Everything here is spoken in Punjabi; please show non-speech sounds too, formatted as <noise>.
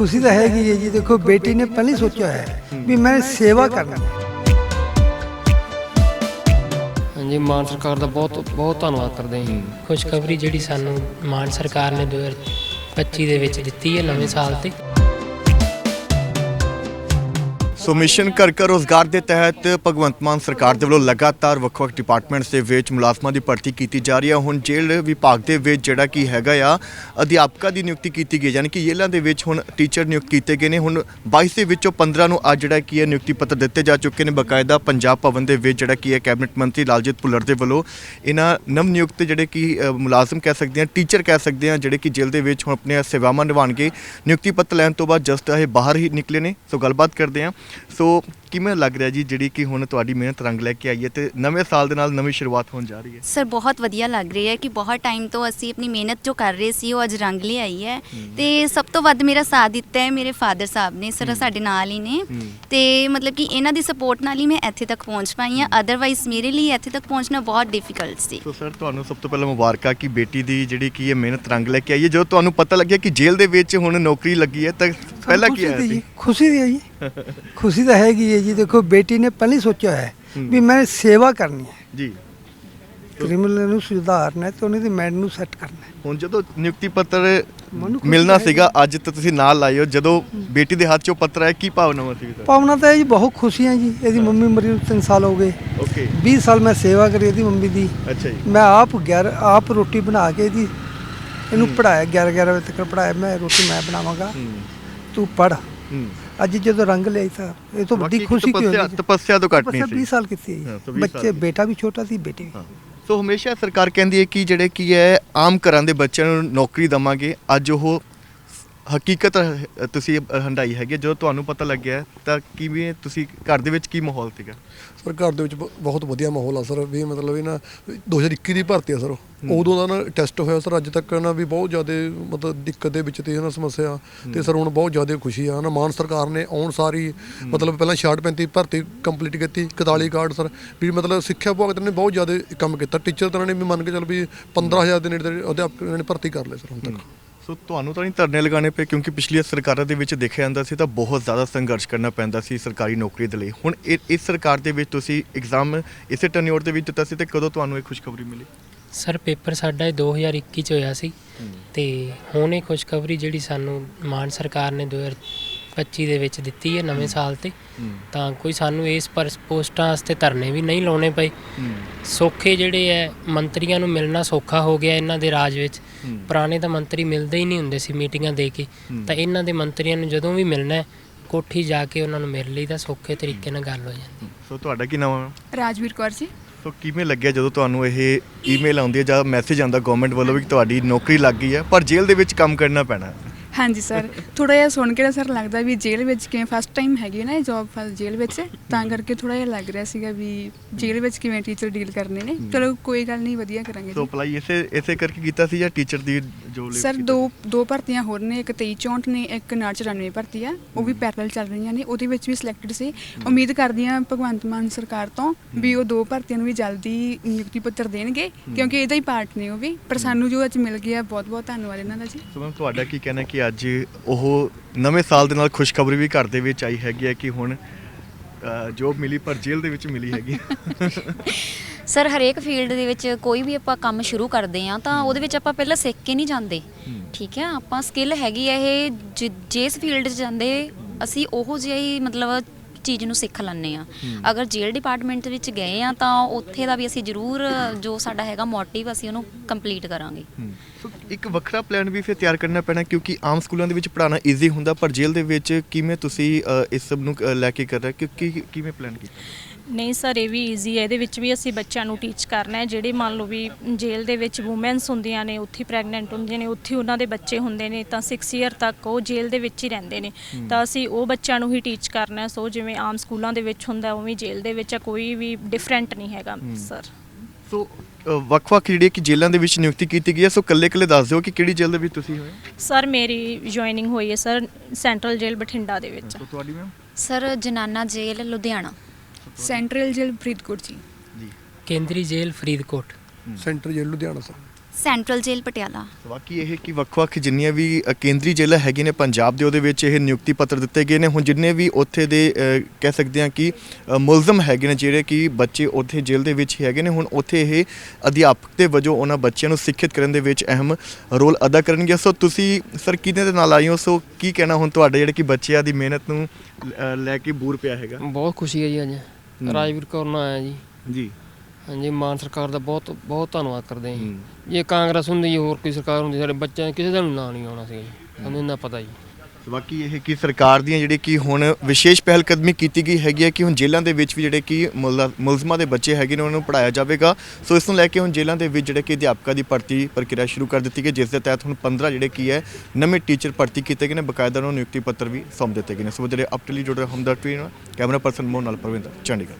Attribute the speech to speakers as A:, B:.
A: ਖੁਸ਼ੀ ਤਾਂ ਹੈਗੀ ਹੈ ਜੀ। ਦੇਖੋ ਬੇਟੀ ਨੇ ਪਹਿਲਾਂ ਹੀ ਸੋਚਿਆ ਹੈ ਵੀ ਮੈਂ ਸੇਵਾ ਕਰਨੀ ਹੈ।
B: ਹਾਂਜੀ ਮਾਨ ਸਰਕਾਰ ਦਾ ਬਹੁਤ ਬਹੁਤ ਧੰਨਵਾਦ ਕਰਦੇ ਹਾਂ
C: ਖੁਸ਼ਖਬਰੀ ਜਿਹੜੀ ਸਾਨੂੰ ਮਾਨ ਸਰਕਾਰ ਨੇ 2025 ਦੇ ਵਿੱਚ ਦਿੱਤੀ ਹੈ ਨਵੇਂ ਸਾਲ ਤੇ।
D: ਸੋ ਮਿਸ਼ਨ ਘਰ ਘਰ ਰੋਜ਼ਗਾਰ ਦੇ ਤਹਿਤ ਭਗਵੰਤ ਮਾਨ ਸਰਕਾਰ ਦੇ ਵੱਲੋਂ ਲਗਾਤਾਰ ਵੱਖ-ਵੱਖ ਡਿਪਾਰਟਮੈਂਟਸ ਦੇ ਵਿੱਚ ਮੁਲਾਜ਼ਮਾਂ ਦੀ ਭਰਤੀ ਕੀਤੀ ਜਾ ਰਹੀ ਹੈ। ਹੁਣ ਜੇਲ੍ਹ ਵਿਭਾਗ ਦੇ ਵਿੱਚ ਜਿਹੜਾ ਕੀ ਹੈਗਾ ਆ, ਅਧਿਆਪਕਾਂ ਦੀ ਨਿਯੁਕਤੀ ਕੀਤੀ ਗਈ ਯਾਨੀ ਕਿ ਜੇਲ੍ਹਾਂ ਦੇ ਵਿੱਚ ਹੁਣ ਟੀਚਰ ਨਿਯੁਕਤ ਕੀਤੇ ਗਏ ਨੇ। ਹੁਣ 22 ਦੇ ਵਿੱਚੋਂ 15 ਨੂੰ ਅੱਜ ਜਿਹੜਾ ਕੀ ਹੈ ਨਿਯੁਕਤੀ ਪੱਤਰ ਦਿੱਤੇ ਜਾ ਚੁੱਕੇ ਨੇ। ਬਕਾਇਦਾ ਪੰਜਾਬ ਭਵਨ ਦੇ ਵਿੱਚ ਜਿਹੜਾ ਕੀ ਹੈ ਕੈਬਨਿਟ ਮੰਤਰੀ ਲਾਲਜੀਤ ਭੁੱਲਰ ਦੇ ਵੱਲੋਂ ਇਹਨਾਂ ਨਵ ਨਿਯੁਕਤ ਜਿਹੜੇ ਕਿ ਮੁਲਾਜ਼ਮ ਕਹਿ ਸਕਦੇ ਹਾਂ ਟੀਚਰ ਕਹਿ ਸਕਦੇ ਹਾਂ ਜਿਹੜੇ ਕਿ ਜੇਲ੍ਹ ਦੇ ਵਿੱਚ ਹੁਣ ਆਪਣੀਆਂ ਸੇਵਾਵਾਂ ਨਿਭਾਉਣਗੇ। ਨਿਯੁਕਤੀ ਪੱਤਰ ਲੈਣ ਤੋਂ ਬਾਅਦ ਜਸਟ ਇਹ ਬਾਹਰ ਹੀ ਨਿਕਲੇ ਨੇ। ਸੋ ਗੱਲਬਾਤ ਕਰਦੇ ਹਾਂ ਸੋ ਕਿਵੇਂ ਲੱਗ ਰਿਹਾ ਜੀ ਜਿਹੜੀ ਕਿ ਹੁਣ ਤੁਹਾਡੀ ਮਿਹਨਤ ਰੰਗ ਲੈ ਕੇ ਆਈ ਹੈ ਤੇ ਨਵੇਂ ਸਾਲ ਦੇ ਨਾਲ ਨਵੀਂ ਸ਼ੁਰੂਆਤ ਹੋਣ ਜਾ ਰਹੀ ਹੈ?
E: ਸਰ ਬਹੁਤ ਵਧੀਆ ਲੱਗ ਰਹੀ ਹੈ ਕਿ ਬਹੁਤ ਟਾਈਮ ਤੋਂ ਅਸੀਂ ਆਪਣੀ ਮਿਹਨਤ ਜੋ ਕਰ ਰਹੇ ਸੀ ਉਹ ਅੱਜ ਰੰਗ ਲਿਆਈ ਹੈ। ਤੇ ਸਭ ਤੋਂ ਵੱਧ ਮੇਰਾ ਸਾਥ ਦਿੱਤਾ ਹੈ ਮੇਰੇ ਫਾਦਰ ਸਾਹਿਬ ਨੇ ਸਰ ਸਾਡੇ ਨਾਲ ਹੀ ਨੇ। ਤੇ ਮਤਲਬ ਕਿ ਇਹਨਾਂ ਦੀ ਸਪੋਰਟ ਨਾਲ ਹੀ ਮੈਂ ਇੱਥੇ ਤੱਕ ਪਹੁੰਚ ਪਾਈ ਹਾਂ। ਅਦਰਵਾਈਜ਼ ਮੇਰੇ ਲਈ ਇੱਥੇ ਤੱਕ ਪਹੁੰਚਣਾ ਬਹੁਤ ਡਿਫਿਕਲਟ ਸੀ।
D: ਸੋ ਸਰ ਤੁਹਾਨੂੰ ਸਭ ਤੋਂ ਪਹਿਲਾਂ ਮੁਬਾਰਕਾਂ ਕਿ ਬੇਟੀ ਦੀ ਜਿਹੜੀ ਕੀ ਹੈ ਮਿਹਨਤ ਰੰਗ ਲੈ ਕੇ ਆਈ ਹੈ। ਜਦੋਂ ਤੁਹਾਨੂੰ ਪਤਾ ਲੱਗਿਆ ਕਿ ਜੇਲ੍ਹ ਦੇ ਵਿੱਚ ਹੁਣ ਨੌਕਰੀ ਲੱਗੀ ਹੈ ਤਾਂ ਪਹਿਲਾਂ ਕੀ ਆਇਆ ਸੀ?
A: ਖੁਸ਼ੀ ਦੀ ਹੈ ਜੀ। ਖੁਸ਼ੀ ਤਾਂ ਹੈਗੀ ਹੈ ਜੀ ਦੇਖੋ ਬੇਟੀ ਨੇ ਪਹਿਲਾਂ ਹੀ ਸੋਚਿਆ ਹੈ ਵੀ ਮੈਂ ਸੇਵਾ ਕਰਨੀ ਹੈ।
D: ਜੀ।
A: ਕ੍ਰਿਮੀਨਲ ਨੂੰ ਸੁਧਾਰਨਾ ਹੈ ਤੇ ਉਹਨਾਂ ਦੀ ਮੈਂਡ ਨੂੰ ਸੈੱਟ ਕਰਨਾ ਹੈ।
D: ਹੁਣ ਜਦੋਂ ਨਿਯੁਕਤੀ ਪੱਤਰ ਮਿਲਣਾ ਸੀਗਾ ਅੱਜ ਤਾਂ ਤੁਸੀਂ ਨਾਲ ਹੋ ਜਦੋਂ ਬੇਟੀ ਦੇ ਹੱਥ 'ਚੋਂ ਪੱਤਰ ਆਇਆ ਕੀ ਭਾਵਨਾਵਾਂ ਸੀ
A: ਪਾਵਨਾ ਤਾਂ ਇਹ ਜੀ ਬਹੁਤ ਖੁਸ਼ੀ ਹੈ ਜੀ। ਇਹਦੀ ਮੰਮੀ ਮਰੀ ਨੂੰ 3 ਸਾਲ ਹੋ ਗਏ।
D: ਓਕੇ।
A: 20 ਸਾਲ ਮੈਂ ਸੇਵਾ ਕਰੀ ਇਹਦੀ ਮੰਮੀ ਦੀ।
D: ਅੱਛਾ ਜੀ।
A: ਮੈਂ ਆਪ ਗਿਆਰ ਆਪ ਰੋਟੀ ਬਣਾ ਕੇ ਇਹਦੀ ਇਹਨੂੰ ਪੜਾਇਆ 11 11 ਵਜੇ ਤੱਕ ਪੜਾਇਆ ਮੈਂ ਰੋਟੀ ਮੈਂ ਬਣਾਵਾਂਗਾ। ਤੂੰ ਪੜ ਅੱਜ ਜਦੋਂ ਰੰਗ ਲਿਆਈ ਤਾਂ ਇਹ ਤੋਂ ਵੱਡੀ ਖੁਸ਼ੀ ਕੀ
D: ਤਪੱਸਿਆ-
A: ਹੁੰਦੀ
D: ਤਪੱਸਿਆ ਤੋਂ ਘੱਟ ਨਹੀਂ ਸੀ
A: 20 ਸਾਲ ਕੀਤੀ ਹੈ
D: ਹਾਂ,
A: ਜੀ।
D: ਤਾਂ 20 ਸਾਲ
A: ਬੱਚੇ। ਬੇਟਾ ਵੀ ਛੋਟਾ ਸੀ ਬੇਟੀ ਵੀ।
D: ਸੋ ਹਮੇਸ਼ਾ ਸਰਕਾਰ ਕਹਿੰਦੀ ਹੈ ਕਿ ਜਿਹੜੇ ਕੀ ਹੈ ਆਮ ਘਰਾਂ ਦੇ ਬੱਚਿਆਂ ਨੂੰ ਨੌਕਰੀ ਦਵਾਂਗੇ ਅੱਜ ਉਹ ਹਕੀਕਤ ਤੁਸੀਂ ਹੰਡਾਈ ਹੈਗੀ ਹੈ। ਜਦੋਂ ਤੁਹਾਨੂੰ ਪਤਾ ਲੱਗਿਆ ਤਾਂ ਕਿਵੇਂ ਤੁਸੀਂ ਘਰ ਦੇ ਵਿੱਚ ਕੀ ਮਾਹੌਲ ਸੀਗਾ?
F: ਸਰ ਘਰ ਦੇ ਵਿੱਚ ਬ- ਬਹੁਤ ਵਧੀਆ ਮਾਹੌਲ ਆ ਸਰ। ਵੀ ਮਤਲਬ ਇਹ ਨਾ 2021 ਦੀ ਭਰਤੀ ਆ ਸਰ। ਉਦੋਂ ਦਾ ਨਾ ਟੈਸਟ ਹੋਇਆ ਸਰ। ਅੱਜ ਤੱਕ ਨਾ ਵੀ ਬਹੁਤ ਜ਼ਿਆਦਾ ਮਤਲਬ ਦਿੱਕਤ ਦੇ ਵਿੱਚ ਤੇ ਨਾ ਸਮੱਸਿਆ ਤੇ ਸਰ ਹੁਣ ਬਹੁਤ ਜ਼ਿਆਦਾ ਖੁਸ਼ੀ ਆ। ਨਾ ਮਾਨ ਸਰਕਾਰ ਨੇ ਆਉਣ ਸਾਰੀ ਮਤਲਬ ਪਹਿਲਾਂ 66 35 ਭਰਤੀ ਕੰਪਲੀਟ ਕੀਤੀ 41 ਕਾਰਡ ਸਰ। ਵੀ ਮਤਲਬ ਸਿੱਖਿਆ ਵਿਭਾਗ ਨੇ ਬਹੁਤ ਜ਼ਿਆਦਾ ਕੰਮ ਕੀਤਾ। ਟੀਚਰ ਤਾਂ ਨੇ ਵੀ ਮੰਨ ਕੇ ਚੱਲ ਵੀ 15000 ਦੇ ਨੇੜੇ ਤੇੜੇ ਅਧਿਆਪਕ ਨੇ ਭਰਤੀ ਕਰ ਲਏ ਸਰ ਹੁਣ ਤੱਕ।
D: ਸੋ ਤੁਹਾਨੂੰ ਤਾਂ ਨਹੀਂ ਧਰਨੇ ਲਗਾਉਣੇ ਪਏ ਕਿਉਂਕਿ ਪਿਛਲੀਆਂ ਸਰਕਾਰਾਂ ਦੇ ਵਿੱਚ ਦੇਖਿਆ ਜਾਂਦਾ ਸੀ ਤਾਂ ਬਹੁਤ ਜ਼ਿਆਦਾ ਸੰਘਰਸ਼ ਕਰਨਾ ਪੈਂਦਾ ਸੀ ਸਰਕਾਰੀ ਨੌਕਰੀ ਦੇ ਲਈ। ਹੁਣ ਇਹ- ਇਸ ਸਰਕਾਰ ਦੇ ਵਿੱਚ ਤੁਸੀਂ ਐਗਜ਼ਾਮ ਇਸੇ ਟਰਨਿਓਰ ਦੇ ਵਿੱਚ ਦਿੱਤਾ ਸੀ ਤੇ ਕਦੋਂ ਤੁਹਾਨੂੰ ਇਹ ਖੁਸ਼ਖਬਰੀ ਮਿਲੀ?
C: ਸਰ ਪੇਪਰ ਸਾਡਾ ਇਹ 2021 ਚ ਹੋਇਆ ਸੀ ਤੇ ਹੁਣ ਇਹ ਖੁਸ਼ਖਬਰੀ ਜਿਹੜੀ ਸਾਨੂੰ ਮਾਨ ਸਰਕਾਰ ਨੇ 2025 ਦੇ ਵਿੱਚ ਦਿੱਤੀ ਹੈ ਨਵੇਂ ਸਾਲ ਤੇ। ਤਾਂ ਕੋਈ ਸਾਨੂੰ ਇਸ ਪਰ ਪੋਸਟਾਂ ਵਾਸਤੇ ਧਰਨੇ ਵੀ ਨਹੀਂ ਲਾਉਣੇ ਪਏ। ਸੌਖੇ ਜਿਹੜੇ ਹੈ ਮੰਤਰੀਆਂ ਨੂੰ ਮਿਲਣਾ ਸੌਖਾ ਹੋ ਗਿਆ ਇਹਨਾਂ ਦੇ ਰਾਜ ਵਿੱਚ। ਪੁਰਾਣੇ ਤਾਂ ਮੰਤਰੀ ਮਿਲਦੇ ਹੀ ਨਹੀਂ ਹੁੰਦੇ ਸੀ ਮੀਟਿੰਗਾਂ ਦੇ ਕੇ। ਤਾਂ ਇਹਨਾਂ ਦੇ ਮੰਤਰੀਆਂ ਨੂੰ ਜਦੋਂ ਵੀ ਮਿਲਣਾ ਕੋਠੀ ਜਾ ਕੇ ਉਹਨਾਂ ਨੂੰ ਮਿਲ ਲਈਦਾ ਸੌਖੇ ਤਰੀਕੇ ਨਾਲ ਗੱਲ ਹੋ ਜਾਂਦੀ।
D: ਸੋ ਤੁਹਾਡਾ ਕੀ ਨਾਮ ਹੈ
G: ਰਾਜਵੀਰ ਕੌਰ ਜੀ।
D: ਸੋ ਕਿਵੇਂ ਲੱਗਿਆ ਜਦੋਂ ਤੁਹਾਨੂੰ ਇਹ ਈਮੇਲ ਆਉਂਦੀ ਹੈ ਜਾਂ ਮੈਸੇਜ ਆਉਂਦਾ ਗਵਰਨਮੈਂਟ ਵੱਲੋਂ ਵੀ ਕਿ ਤੁਹਾਡੀ ਨੌਕਰੀ ਲੱਗ ਗਈ ਹੈ ਪਰ ਜੇਲ੍ਹ ਦੇ ਵਿੱਚ ਕੰਮ ਕਰਨਾ ਪੈਣਾ
G: ਹਾਂਜੀ ਸਰ ਥੋੜਾ ਜਿਹਾ ਸੁਣ ਕੇ ਨਾ ਸਰ ਲੱਗਦਾ ਵੀ ਜੇਲ੍ਹ ਵਿੱਚ ਕਿਵੇਂ ਫਸਟ ਟਾਈਮ ਹੈਗੀ ਨਾ ਇਹ ਜੌਬ ਫਸ ਜੇਲ੍ਹ ਵਿੱਚ ਤਾਂ ਕਰਕੇ ਥੋੜਾ ਜਿਹਾ ਲੱਗ ਰਿਹਾ ਸੀਗਾ ਵੀ ਜੇਲ੍ਹ ਵਿੱਚ ਕਿਵੇਂ ਟੀਚਰ ਡੀਲ ਕਰਨੇ ਨੇ। ਚਲੋ ਕੋਈ ਗੱਲ ਨਹੀਂ ਵਧੀਆ ਕਰਾਂਗੇ
D: ਸੋ
G: ਜੀ
D: ਅਪਲਾਈ ਇਸੇ ਇਸੇ ਕਰਕੇ ਕੀਤਾ ਸੀ ਜਾਂ ਟੀਚਰ ਦੀ ਜੋ ਲਈ
G: ਸਰ ਦੋ ਦੋ ਭਰਤੀਆਂ ਹੋਰ ਨੇ ਇੱਕ 23 64 ਨੇ ਇੱਕ 994 ਭਰਤੀ ਆ ਉਹ ਵੀ ਪੈਰਲਲ ਚੱਲ ਰਹੀਆਂ ਨੇ ਉਹਦੇ ਵਿੱਚ ਵੀ ਸਿਲੈਕਟਡ ਸੀ। ਉਮੀਦ ਕਰਦੀ ਹਾਂ ਭਗਵੰਤ ਮਾਨ ਸਰਕਾਰ ਤੋਂ ਵੀ ਉਹ ਦੋ ਭਰਤੀਆਂ ਨੂੰ ਵੀ ਜਲਦੀ ਨਿਯੁਕਤੀ ਪੱਤਰ ਦੇਣਗੇ ਕਿਉਂਕਿ ਇਹਦਾ ਹੀ ਪਾਰਟ ਨੇ ਉਹ ਵੀ। ਪਰ ਸਾਨੂੰ ਜੋ ਅੱਜ ਮਿਲ ਗਿਆ ਬਹੁਤ ਬਹੁਤ ਧੰਨਵਾਦ ਇਹਨਾਂ ਦਾ ਜੀ।
D: ਸੋ ਮੈਮ ਤੁਹਾਡਾ ਕੀ ਕਹਿਣਾ ਕਿ ਅੱਜ ਉਹ ਨਵੇਂ ਸਾਲ ਦੇ ਨਾਲ ਖੁਸ਼ਖਬਰੀ ਵੀ ਘਰ ਦੇ ਵਿੱਚ ਆਈ ਹੈਗੀ ਹੈ ਕਿ ਹੁਣ ਜੋਬ ਮਿਲੀ ਪਰ ਜੇਲ੍ਹ ਦੇ ਵਿੱਚ ਮਿਲੀ ਹੈਗੀ
E: ਸਰ <laughs> ਹਰੇਕ ਫੀਲਡ ਦੇ ਵਿੱਚ ਕੋਈ ਵੀ ਆਪਾਂ ਕੰਮ ਸ਼ੁਰੂ ਕਰਦੇ ਆ ਤਾਂ ਉਹਦੇ ਵਿੱਚ ਆਪਾਂ ਪਹਿਲਾਂ ਸਿੱਖ ਕੇ ਨਹੀਂ ਜਾਂਦੇ। ਠੀਕ ਹੈ ਆਪਾਂ ਸਕਿੱਲ ਹੈਗੀ ਆ ਇਹ ਜਿਸ ਫੀਲਡ 'ਚ ਜਾਂਦੇ ਅਸੀਂ ਉਹੋ ਜਿਹਾ ਹੀ ਮਤਲਬ ਚੀਜ਼ ਨੂੰ ਸਿੱਖ ਲੈਂਦੇ ਆ ਅਗਰ ਜੇਲ੍ਹ ਡਿਪਾਰਟਮੈਂਟ ਵਿੱਚ ਗਏ ਆ ਤਾਂ ਉੱਥੇ ਦਾ ਵੀ ਅਸੀਂ ਜ਼ਰੂਰ ਜੋ ਸਾਡਾ ਹੈਗਾ ਮੋਟਿਵ ਅਸੀਂ ਉਹਨੂੰ ਕੰਪਲੀਟ ਕਰਾਂਗੇ।
D: ਇੱਕ ਵੱਖਰਾ ਪਲਾਨ ਵੀ ਫਿਰ ਤਿਆਰ ਕਰਨਾ ਪੈਣਾ ਕਿਉਂਕਿ ਆਮ ਸਕੂਲਾਂ ਦੇ ਵਿੱਚ ਪੜਾਉਣਾ ਈਜ਼ੀ ਹੁੰਦਾ ਪਰ ਜੇਲ੍ਹ ਦੇ ਵਿੱਚ ਕਿਵੇਂ ਤੁਸੀਂ ਇਸ ਸਭ ਨੂੰ ਲੈ ਕੇ ਕਰ ਰਹੇ ਕਿ ਕੀ- ਕਿਵੇਂ ਪਲਾਨ ਕੀਤਾ?
H: ਨਹੀਂ ਸਰ ਇਹ ਵੀ ਈਜ਼ੀ ਹੈ। ਇਹਦੇ ਵਿੱਚ ਵੀ ਅਸੀਂ ਬੱਚਿਆਂ ਨੂੰ ਟੀਚ ਕਰਨਾ ਹੈ। ਜਿਹੜੇ ਮੰਨ ਲਓ ਵੀ ਜੇਲ੍ਹ ਦੇ ਵਿੱਚ ਔਮਨਸ ਹੁੰਦੀਆਂ ਨੇ ਉੱਥੇ ਪ੍ਰੈਗਨੈਂਟ ਹੁੰਦੀਆਂ ਨੇ ਉੱਥੇ ਉਹਨਾਂ ਦੇ ਬੱਚੇ ਹੁੰਦੇ ਨੇ ਤਾਂ 6 ਇਅਰ ਤੱਕ ਉਹ ਜੇਲ੍ਹ ਦੇ ਵਿੱਚ ਹੀ ਰਹਿੰਦੇ ਨੇ। ਤਾਂ ਅਸੀਂ ਉਹ ਬੱਚਿਆਂ ਨੂੰ ਹੀ ਟੀਚ ਕਰਨਾ ਹੈ। ਸੋ ਜਿਵੇਂ ਆਮ ਸਕੂਲਾਂ ਦੇ ਵਿੱਚ ਹੁੰਦਾ ਉਵੇਂ ਜੇਲ੍ਹ ਦੇ ਵਿੱਚ ਕੋਈ ਵੀ ਡਿਫਰੈਂਟ ਨਹੀਂ ਹੈਗਾ ਸਰ।
D: ਸੋ ਵੱਖ-ਵੱਖ ਜਿਹੜੀਆਂ ਕਿ ਜੇਲ੍ਹਾਂ ਦੇ ਵਿੱਚ ਨਿਯੁਕਤੀ ਕੀਤੀ ਗਈ ਹੈ ਸੋ ਕੱਲੇ-ਕੱਲੇ ਦੱਸ ਦਿਓ ਕਿ ਕਿਹੜੀ ਜੇਲ੍ਹ ਦੇ ਵਿੱਚ ਤੁਸੀਂ ਹੋਏ?
H: ਸਰ ਮੇਰੀ ਜੁਆਇਨਿੰਗ ਹੋਈ ਹੈ ਸਰ ਸੈਂਟਰਲ ਜੇਲ੍ਹ ਬਠਿੰਡਾ ਦੇ ਵਿੱਚ।
D: ਸੋ ਤੁਹਾਡੀ ਮੈਮ?
E: ਸਰ ਜਨਾਨਾ ਜੇਲ੍ਹ ਲੁਧਿਆਣਾ।
G: ਸੈਂਟਰਲ ਜੇਲ੍ਹ ਫਰੀਦਕੋਟ ਜੀ।
D: ਜੀ।
C: ਕੇਂਦਰੀ ਜੇਲ੍ਹ ਫਰੀਦਕੋਟ।
F: ਸੈਂਟਰ ਜੇਲ੍ਹ ਲੁਧਿਆਣਾ ਸਰ।
I: ਸੈਂਟਰਲ ਜੇਲ੍ਹ ਪਟਿਆਲਾ।
D: ਬਾਕੀ ਇਹ ਕਿ ਵੱਖ-ਵੱਖ ਜਿੰਨੀਆਂ ਵੀ ਕੇਂਦਰੀ ਜੇਲ੍ਹਾਂ ਹੈਗੀਆਂ ਨੇ ਪੰਜਾਬ ਦੇ ਉਹਦੇ ਵਿੱਚ ਇਹ ਨਿਯੁਕਤੀ ਪੱਤਰ ਦਿੱਤੇ ਗਏ ਨੇ। ਹੁਣ ਜਿੰਨੇ ਵੀ ਉੱਥੇ ਦੇ ਕਹਿ ਸਕਦੇ ਹਾਂ ਕਿ ਮੁਲਜ਼ਮ ਹੈਗੇ ਨੇ ਜਿਹੜੇ ਕਿ ਬੱਚੇ ਉੱਥੇ ਜੇਲ੍ਹ ਦੇ ਵਿੱਚ ਹੀ ਹੈਗੇ ਨੇ। ਹੁਣ ਉੱਥੇ ਇਹ ਅਧਿਆਪਕ ਦੇ ਵਜੋਂ ਉਹਨਾਂ ਬੱਚਿਆਂ ਨੂੰ ਸਿੱਖਿਅਤ ਕਰਨ ਦੇ ਵਿੱਚ ਅਹਿਮ ਰੋਲ ਅਦਾ ਕਰਨਗੇ। ਸੋ ਤੁਸੀਂ ਸਰ ਕਿਹਦੇ ਦੇ ਨਾਲ ਆਏ ਹੋ? ਸੋ ਕੀ ਕਹਿਣਾ ਹੁਣ ਤੁਹਾਡੇ ਜਿਹੜੇ ਕਿ ਬੱਚਿਆਂ ਦੀ ਮਿਹਨਤ ਨੂੰ ਲੈ ਕੇ ਬੂਰ ਪਿਆ ਹੈਗਾ?
B: ਬਹੁਤ ਖੁਸ਼ੀ ਹੈ ਜੀ ਅੱਜ। ਰਾਜਵੀਰ ਕੌਰ ਨਾਲ ਆਇਆ ਜੀ।
D: ਜੀ।
B: ਹਾਂਜੀ ਮਾਨ ਸਰਕਾਰ ਦਾ ਬਹੁਤ ਬਹੁਤ ਧੰਨਵਾਦ ਕਰਦੇ ਹਾਂ ਜੀ। ਜੇ ਕਾਂਗਰਸ ਹੁੰਦੀ ਹੋਰ ਕੋਈ ਸਰਕਾਰ ਹੁੰਦੀ ਸਾਡੇ ਬੱਚਿਆਂ ਨੇ ਕਿਸੇ ਦਾ ਨਾਂ ਨਹੀਂ ਆਉਣਾ ਸੀ। ਜੀ ਸਾਨੂੰ ਇੰਨਾ ਪਤਾ ਜੀ।
D: ਬਾਕੀ ਇਹ ਕਿ ਸਰਕਾਰ ਦੀਆਂ ਜਿਹੜੇ ਕਿ ਹੁਣ ਵਿਸ਼ੇਸ਼ ਪਹਿਲ ਕਦਮੀ ਕੀਤੀ ਗਈ ਹੈਗੀ ਹੈ ਕਿ ਹੁਣ ਜੇਲ੍ਹਾਂ ਦੇ ਵਿੱਚ ਵੀ ਜਿਹੜੇ ਕਿ ਮੁਲਾ- ਮੁਲਜ਼ਮਾਂ ਦੇ ਬੱਚੇ ਹੈਗੇ ਨੇ ਉਹਨਾਂ ਨੂੰ ਪੜਾਇਆ ਜਾਵੇਗਾ। ਸੋ ਇਸ ਨੂੰ ਲੈ ਕੇ ਹੁਣ ਜੇਲ੍ਹਾਂ ਦੇ ਵਿੱਚ ਜਿਹੜੇ ਕਿ ਅਧਿਆਪਕਾਂ ਦੀ ਭਰਤੀ ਪ੍ਰਕਿਰਿਆ ਸ਼ੁਰੂ ਕਰ ਦਿੱਤੀ ਗਈ, ਜਿਸ ਦੇ ਤਹਿਤ ਹੁਣ 15 ਜਿਹੜੇ ਕੀ ਹੈ, ਨਵੇਂ ਟੀਚਰ ਭਰਤੀ ਕੀਤੇ ਗਏ ਨੇ। ਬਕਾਇਦਾ ਉਹਨਾਂ ਨੂੰ ਨਿਯੁਕਤੀ ਪੱਤਰ ਵੀ ਸੌਂਪ ਦਿੱਤੇ ਗਏ ਨੇ। ਸੋ ਜਿਹੜੇ ਅਪ ਟੂ ਲਈ ਜੁੜੇ ਹਮਦਰ ਟਵੀਨ ਕੈਮਰਾ ਪਰਸਨ ਮੋਹਨ ਨਾਲ ਪ੍ਰਵਿੰਦਰ, ਚੰਡੀਗੜ੍ਹ।